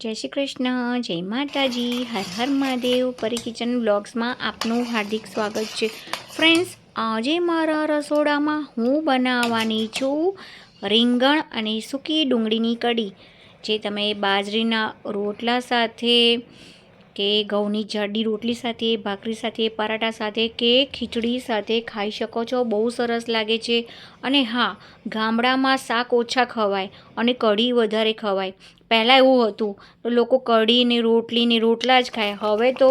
જય શ્રી કૃષ્ણ, જય માતાજી, હર હર મહાદેવ. પરી કિચન બ્લોગ્સમાં આપનું હાર્દિક સ્વાગત છે. ફ્રેન્ડ્સ, આજે મારા રસોડામાં હું બનાવવાની છું રીંગણ અને સૂકી ડુંગળીની કઢી, જે તમે બાજરીના રોટલા સાથે કે ઘઉંની જાડી રોટલી સાથે, ભાખરી સાથે, પરાઠા સાથે કે ખીચડી સાથે ખાઈ શકો છો. બહુ સરસ લાગે છે. અને હા, ગામડામાં શાક ઓછા ખવાય અને કઢી વધારે ખવાય. પહેલાં એવું હતું તો લોકો કઢી ને રોટલી ને રોટલા જ ખાય. હવે તો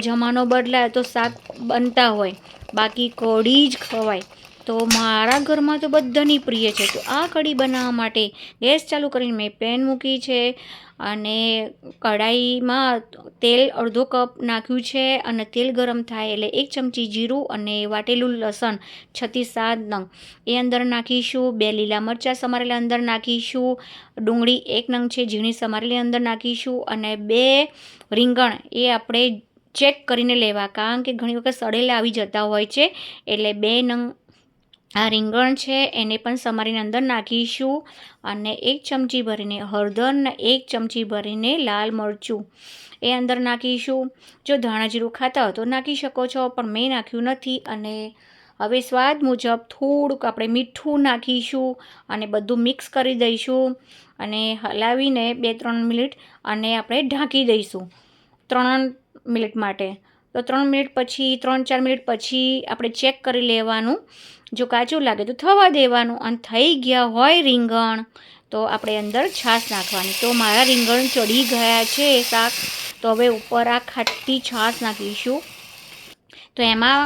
જમાનો બદલાય તો શાક બનતા હોય. બાકી કઢી જ ખવાય. તો મારા ઘરમાં તો બધાની પ્રિય છે. તો આ કઢી બનાવવા માટે ગેસ ચાલુ કરીને મેં પેન મૂકી છે અને કઢાઈમાં તેલ અડધો કપ નાખ્યું છે અને તેલ ગરમ થાય એટલે એક ચમચી જીરું અને વાટેલું લસણ છથી સાત નંગ. એ અંદર નાખીશું, બે લીલા મરચાં સમારેલા અંદર નાખીશું, ડુંગળી એક નંગ છે, ઝીણી સમારેલી અંદર નાખીશું અને બે રીંગણ એ આપણે ચેક કરીને લેવા. કારણ કે ઘણી વખત સડેલા આવી જતા હોય છે એટલે બે નંગ આ રીંગણ છે, એને પણ સમારીને અંદર નાખીશું અને એક ચમચી ભરીને હળદરને એક ચમચી ભરીને લાલ મરચું એ અંદર નાખીશું. જો ધાણા જીરું ખાતા હોય તો નાખી શકો છો, પણ મેં નાખ્યું નથી અને હવે સ્વાદ મુજબ થોડુંક આપણે મીઠું નાખીશું અને બધું મિક્સ કરી દઈશું અને હલાવીને બે ત્રણ મિનિટ અને આપણે ઢાંકી દઈશું ત્રણ મિનિટ માટે. તો ત્રણ મિનિટ પછી, ત્રણ ચાર મિનિટ પછી આપણે ચેક કરી લેવાનું. જો કાચું લાગે તો થવા દેવાનું. અને થઈ ગયા હોય રીંગણ, તો આપણે અંદર છાશ નાખવાની. તો મારા રીંગણ ચડી ગયા છે શાક. તો હવે ઉપર આ ખાટી છાશ નાખીશું. તો એમાં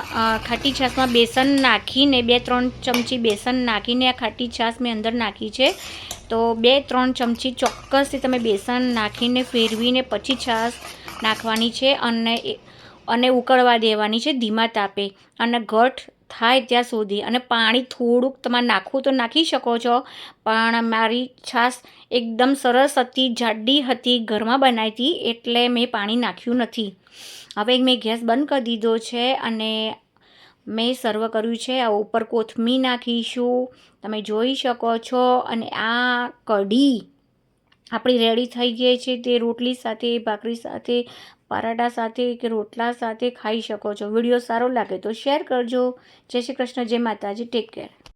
ખાટી છાશમાં બેસન નાખીને, બે ત્રણ ચમચી બેસન નાખીને આ ખાટી છાશ મેં અંદર નાખી છે. તો બે ત્રણ ચમચી ચોક્કસથી તમે બેસન નાખીને, ફેરવીને પછી છાશ નાખવાની છે. અને અને ઉકળવા દેવાની છે ધીમા તાપે. અને ઘટ થાય ત્યાં સુધી. અને પાણી થોડુંક તમારે નાખવું તો નાખી શકો છો, પણ મારી છાશ એકદમ સરસ હતી, જાડી હતી, ઘરમાં બનાવી હતી, એટલે મેં પાણી નાખ્યું નથી. હવે મેં ગેસ બંધ કરી દીધો છે અને મેં સર્વ કર્યું છે. આ ઉપર કોથમી નાખીશું. તમે જોઈ શકો છો. અને આ કઢી આપણી રેડી થઈ ગઈ છે તે રોટલી સાથે, ભાખરી સાથે, પરાઠા સાથે કે રોટલા સાથે ખાઈ શકો છો. વીડિયો સારો લાગે તો શેર કરજો. જય શ્રી કૃષ્ણ, જય માતાજી. Take care